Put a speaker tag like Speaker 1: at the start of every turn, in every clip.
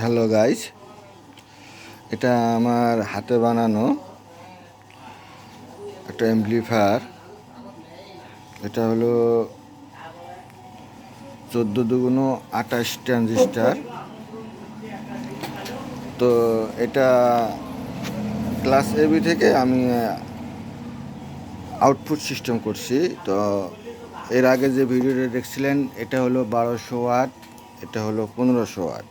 Speaker 1: Hello guys এটা আমার হাতে বানানো একটা অ্যাম্পলিফায়ার এটা হলো চোদ্দ দুগুণ আঠাশ ট্রানজিস্টার তো এটা ক্লাস এবি থেকে আমি আউটপুট সিস্টেম করছি। তো এর আগে যে ভিডিওটা দেখছিলেন, এটা হলো বারোশো ওয়াট এটা হলো পনেরোশো ওয়াট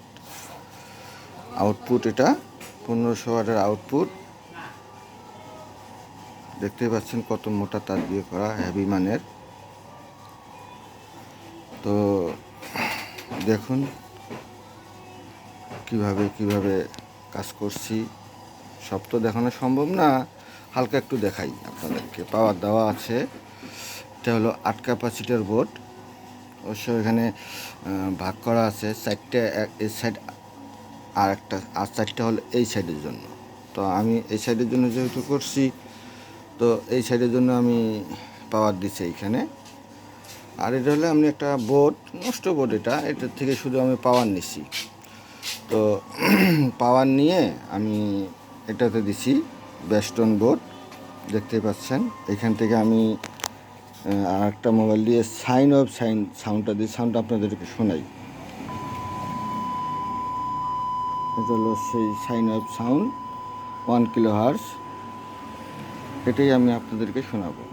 Speaker 1: আউটপুট এটা, পনেরোশো ওয়াটের আউটপুট। দেখতে পাচ্ছেন কত মোটা তার দিয়ে করা হেভি মানের। তো দেখুন কীভাবে কীভাবে কাজ করছি। সব তো দেখানো সম্ভব না, হালকা একটু দেখাই আপনাদেরকে। পাওয়ার দেওয়া আছে। এটা হলো আট ক্যাপাসিটার বোর্ড। অবশ্য এখানে ভাগ করা আছে। চারটে এই সাইড আর একটা, আর চারটা হলো এই সাইডের জন্য। তো আমি এই সাইডের জন্য যেহেতু করছি, তো এই সাইডের জন্য আমি পাওয়ার দিছি এইখানে আর এটা হলো আমি একটা বোর্ড নষ্ট বোর্ড এটা। এটার থেকে শুধু আমি পাওয়ার নিছি। তো পাওয়ার নিয়ে আমি এটাতে দিছি বেস্টন বোর্ড দেখতে পাচ্ছেন? এখান থেকে আমি আর একটা মোবাইল দিয়ে সাইন অফ সাইন সাউন্ডটা দিয়ে সাউন্ডটা আপনাদেরকে শোনাই। এটা হলো সেই sign off sound, one kilo hertz. এটাই আমি আপনাদেরকে শোনাবো।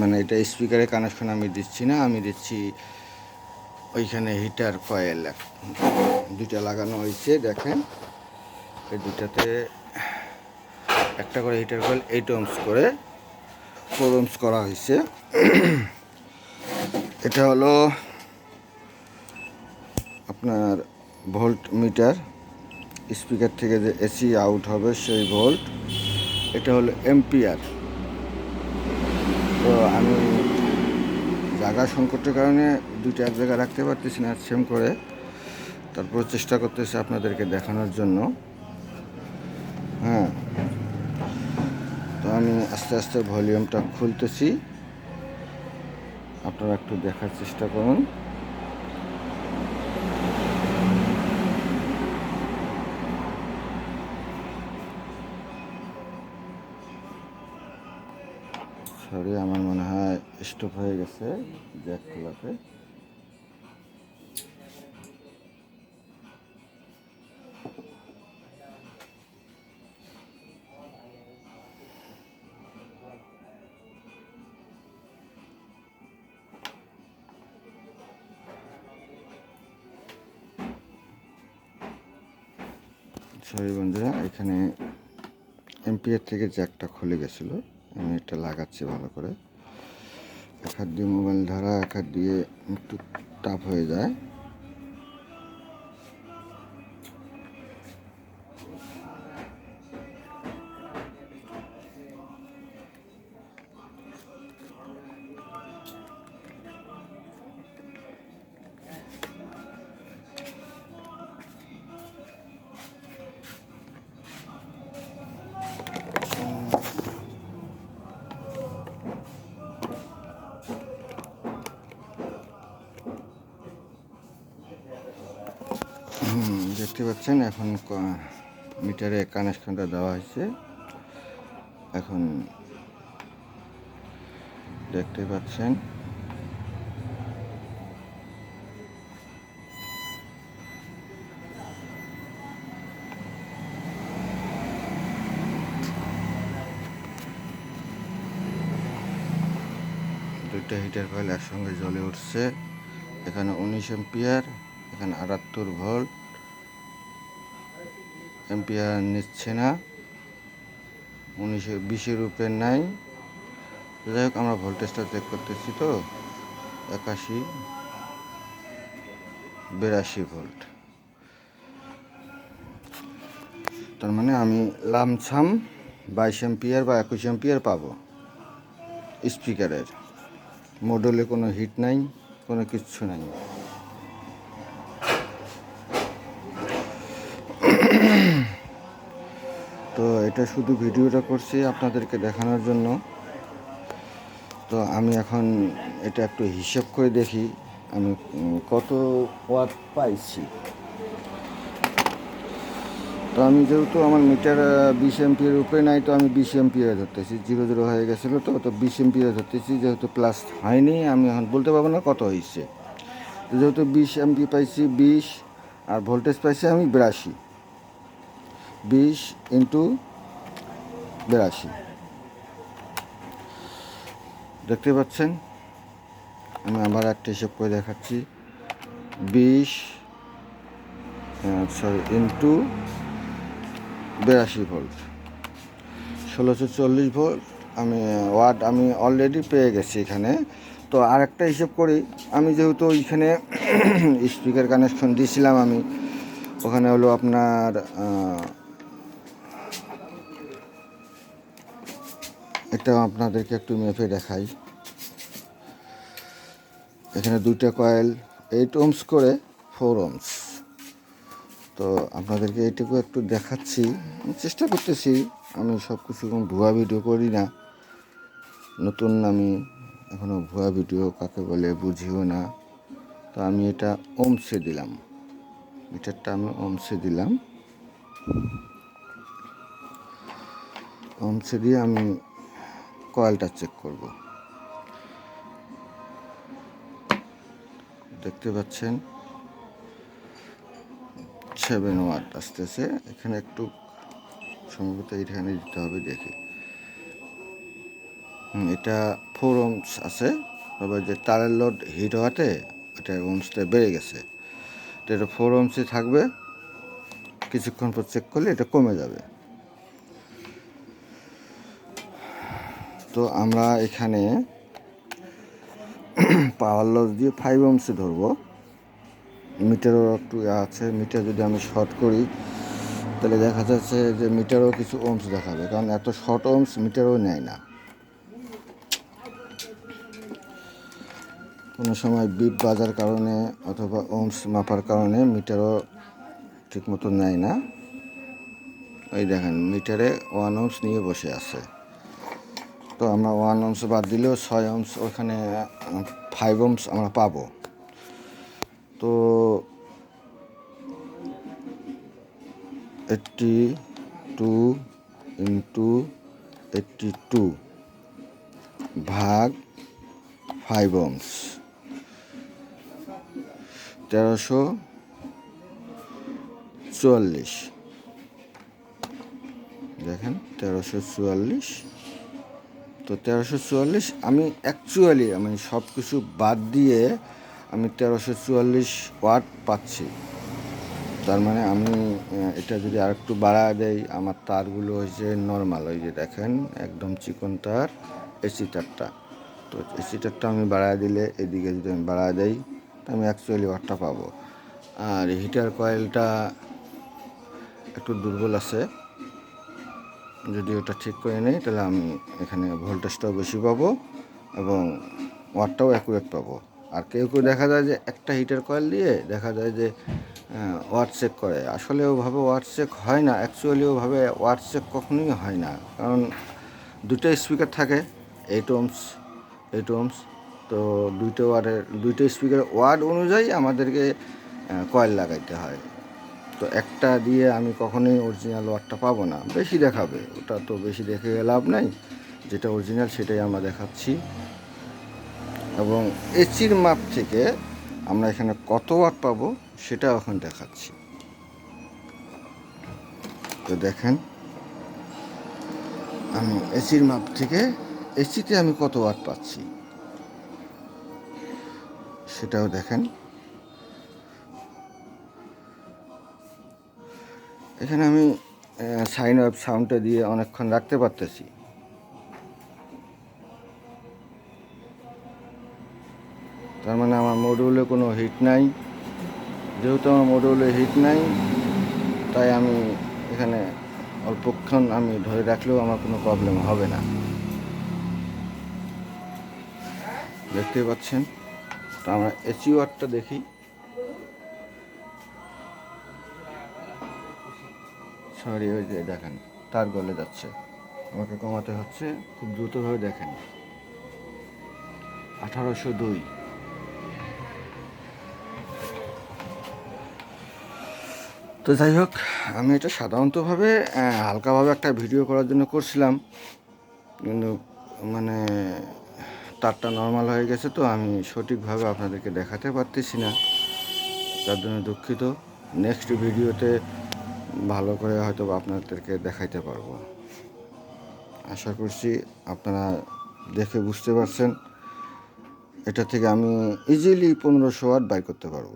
Speaker 1: মানে এটা স্পিকারে কানেকশন আমি দিচ্ছি না, আমি দিচ্ছি ওইখানে হিটার কয়েল। দুইটা লাগানো হয়েছে, দেখেন। এই দুটাতে একটা করে হিটার কয়েল, এইট ওমস করে। ফোর করা হয়েছে। এটা হলো আপনার ভোল্ট মিটার। স্পিকার থেকে যে এসি আউট হবে সেই ভোল্ট। এটা হলো এম্পিয়ার। তো আমি জায়গা সংকটের কারণে দুইটা এক জায়গায় রাখতে পারতেছি না সেম করে। তারপর চেষ্টা করতেছি আপনাদেরকে দেখানোর জন্য। হ্যাঁ। আমি আস্তে আস্তে ভলিউমটা খুলতেছি। আপনারা একটু দেখার চেষ্টা করুন। সরি আমার মনে হয় স্টপ হয়ে গেছে জ্যাক খোলাতে। সরি বন্ধুরা, এখানে এমপিএর থেকে জ্যাকটা খুলে গেছিল। আমি এটা লাগাচ্ছি ভালো করে। এক হাত দিয়ে মোবাইল ধরা, এক হাত দিয়ে একটু টাফ হয়ে যায়। দেখতে পাচ্ছেন, এখন মিটারে কানেকশনটা দেওয়া হয়েছে। এখন দেখতে পাচ্ছেন। দুইটা হিটার কয়েল একসঙ্গে জ্বলে উঠছে। এখানে উনিশ এম্পিয়ার এখানে আটাত্তর ভোল্ট এম্পিয়ার নিচ্ছে না। উনিশে বিশের উপরে নাই। যাই হোক, আমরা ভোল্টেজটা চেক করতেছি তো। একাশি, বিরাশি ভোল্ট। তার মানে আমি লামসাম বাইশ এম্পিয়ার বা একুশ এম্পিয়ার পাবো। স্পিকারের। মডেলে কোনো হিট নাই, কোনো কিচ্ছু নাই। তো এটা শুধু ভিডিওটা করছি আপনাদেরকে দেখানোর জন্য। তো আমি এখন এটা একটু হিসেব করে দেখি আমি কত ওয়াট পাইছি। তো আমি যেহেতু আমার মিটার বিশ এমপিয়ার উপরে নাই, তো আমি বিশ এমপিয়ার ধরতেছি। জিরো জিরো হয়ে গেছিল তো তো বিশ এমপিয়ার ধরতেছি, যেহেতু প্লাস হয়নি, আমি এখন বলতে পারব না কত হয়েছে তো যেহেতু বিশ এমপি পাইছি, বিশ, আর ভোল্টেজ পাইছি আমি বিরাশি। বিশ ইন্টু বিরাশি। দেখতে পাচ্ছেন? আমি আবার একটা হিসেব করে দেখাচ্ছি। বিশ সরি ইন্টু বিরাশি ভোল্ট। ষোলোশো চল্লিশ ভোল্ট, আমি, ওয়াট আমি অলরেডি পেয়ে গেছি এখানে। তো আর একটা হিসেব করি। আমি যেহেতু ওইখানে স্পিকার কানেকশন দিয়েছিলাম আমি, ওখানে হলো আপনার এটা আপনাদেরকে একটু মেপে দেখাই। এখানে দুইটা কয়েল এইট ওমস করে ফোর ওমস তো আপনাদেরকে এইটুকু একটু দেখাচ্ছি। চেষ্টা করতেছি, আমি সব কিছু কোনো ভুয়া ভিডিও করি না। নতুন আমি এখনও ভুয়া ভিডিও কাকে বলে বুঝিও না। তো আমি এটা ওমসে দিলাম। মিটারটা আমি ওমসে দিলাম। ওমসে দিয়ে আমি কয়েলটা চেক করব। দেখতে পাচ্ছেন? সেভেন ওয়াট আসতেছে। এখানে একটু সম্ভবত এখানে দিতে হবে দেখি। এটা ফোর ওমস আছে। তবে যে তারের লোড হিট হওয়াতে এটা ওমসটা বেড়ে গেছে। তো এটা ফোর ওমসে থাকবে। কিছুক্ষণ পর চেক করলে এটা কমে যাবে। তো আমরা এখানে পাওয়ার লস দিয়ে ফাইভ ওমসে ধরবো। মিটারও একটু ইয়ে আছে, মিটার যদি আমি শর্ট করি, তাহলে দেখা যাচ্ছে যে মিটারও কিছু ওমস দেখাবে, কারণ এত শর্ট ওমস মিটারও নেয় না। কোনো সময় বিপ বাজার কারণে অথবা ওমস মাপার কারণে মিটারও ঠিকমতো নেয় না। ওই দেখেন, মিটারে ওয়ান ওমস নিয়ে বসে আছে। তো আমরা ওয়ান ওমস বাদ দিলেও ছয় ওমস ওখানে ফাইভ ওমস আমরা পাবো। তো eighty two into eighty two ভাগ ফাইভ ওমস তেরোশো চুয়াল্লিশ। দেখেন, তেরোশো চুয়াল্লিশ তো তেরোশো চুয়াল্লিশ, আমি অ্যাকচুয়ালি আমি সব কিছু বাদ দিয়ে আমি তেরোশো চুয়াল্লিশ ওয়াট পাচ্ছি। তার মানে আমি এটা যদি আর একটু বাড়ায় দেই, আমার তারগুলো হয়েছে নর্মাল ওই যে দেখেন, একদম চিকন তার এসি তারটা। তো এসি তারটা আমি বাড়ায় দিলে, এদিকে যদি আমি বাড়ায় দেই, তো আমি অ্যাকচুয়ালি ওয়াটটা পাবো। আর হিটার কয়েলটা একটু দুর্বল আছে। যদি ওটা ঠিক করে নেই, তাহলে আমি এখানে ভোল্টেজটাও বেশি পাবো এবং ওয়াটটাও অ্যাকুরেট পাবো। আর কেউ কেউ দেখা যায় যে একটা হিটার কয়েল দিয়ে দেখা যায় যে ওয়াট চেক করে। আসলে ওভাবে ওয়াট চেক হয় না অ্যাকচুয়ালি ওভাবে ওয়াট চেক কখনোই হয় না। কারণ দুটো স্পিকার থাকে এইট ওমস এইট ওমস তো দুইটা ওয়ার্ডের দুইটা স্পিকার ওয়ার্ড অনুযায়ী আমাদেরকে কয়েল লাগাইতে হয়। তো একটা দিয়ে আমি কখনোই অরিজিনাল ওয়ারটা পাবো না। বেশি দেখাবে, ওটা তো বেশি দেখে লাভ নাই। যেটা অরিজিনাল সেটাই আমরা দেখাচ্ছি। এবং এসির মাপ থেকে আমরা এখানে কত ওয়াট পাবো সেটা এখন দেখাচ্ছি। তো দেখেন, আমি এসির মাপ থেকে এসিতে আমি কত ওয়াট পাচ্ছি? সেটাও দেখেন। এখানে আমি সাইন অফ সাউন্ডটা দিয়ে অনেকক্ষণ রাখতে পারতেছি। তার মানে আমার মডিউলে কোনো হিট নাই। যেহেতু আমার মডিউলে হিট নাই, তাই আমি এখানে অল্পক্ষণ আমি ধরে রাখলেও আমার কোনো প্রবলেম হবে না। দেখতে পাচ্ছেন? তো আমরা এসি ওয়ার্ডটা দেখি। সরি, ওই যে দেখেন, তার গলে যাচ্ছে। আমাকে কমাতে হচ্ছে, খুব দ্রুতভাবে দেখেন। আঠারোশো দুই। তো যাই হোক, আমি এটা সাধারণতভাবে হালকাভাবে একটা ভিডিও করার জন্য করছিলাম। কিন্তু মানে তারটা নর্মাল হয়ে গেছে তো, আমি সঠিকভাবে আপনাদেরকে দেখাতে পারতেছি না। তার জন্য দুঃখিত। নেক্সট ভিডিওতে ভালো করে হয়তো আপনাদেরকে দেখাইতে পারব। আশা করছি আপনারা দেখে বুঝতে পারছেন। এটা থেকে আমি ইজিলি পনেরোশো ওয়াট বাই করতে পারব।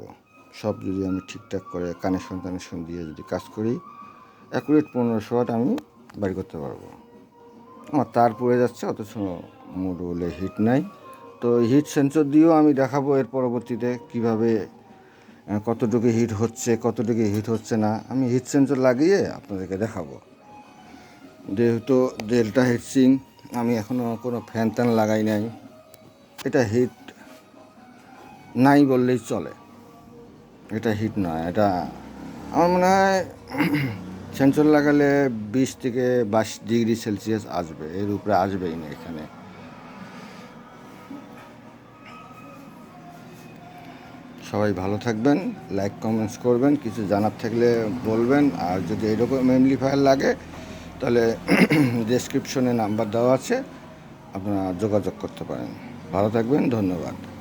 Speaker 1: সব যদি আমি ঠিকঠাক করে কানেকশন কানেকশন দিয়ে যদি কাজ করি অ্যাকুরেট পনেরোশো ওয়াট আমি বাই করতে পারব। আমার তার পড়ে যাচ্ছে, অথচ মোডুলে হিট নাই। তো হিট সেন্সর দিয়েও আমি দেখাবো এর পরবর্তীতে কীভাবে কতটুকু হিট হচ্ছে, কতটুকু হিট হচ্ছে না, আমি হিট সেন্সর লাগিয়ে আপনাদেরকে দেখাবো। যেহেতু ডেল্টা হিটসিং আমি এখনও কোনো ফ্যান ট্যান লাগাই নাই। এটা হিট নাই বললেই চলে। এটা হিট নয়, এটা আমার মনে হয় সেন্সর লাগালে বিশ থেকে বাইশ ডিগ্রি সেলসিয়াস আসবে, এর উপরে আসবেই না এখানে। সবাই ভালো থাকবেন লাইক কমেন্টস করবেন, কিছু জানার থাকলে বলবেন, আর যদি এরকম এমপ্লিফায়ার লাগে, তাহলে ডেসক্রিপশনে নাম্বার দেওয়া আছে, আপনারা যোগাযোগ করতে পারেন। ভালো থাকবেন, ধন্যবাদ।